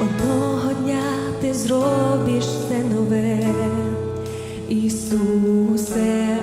Одного дня ти зробиш все нове, Ісусе.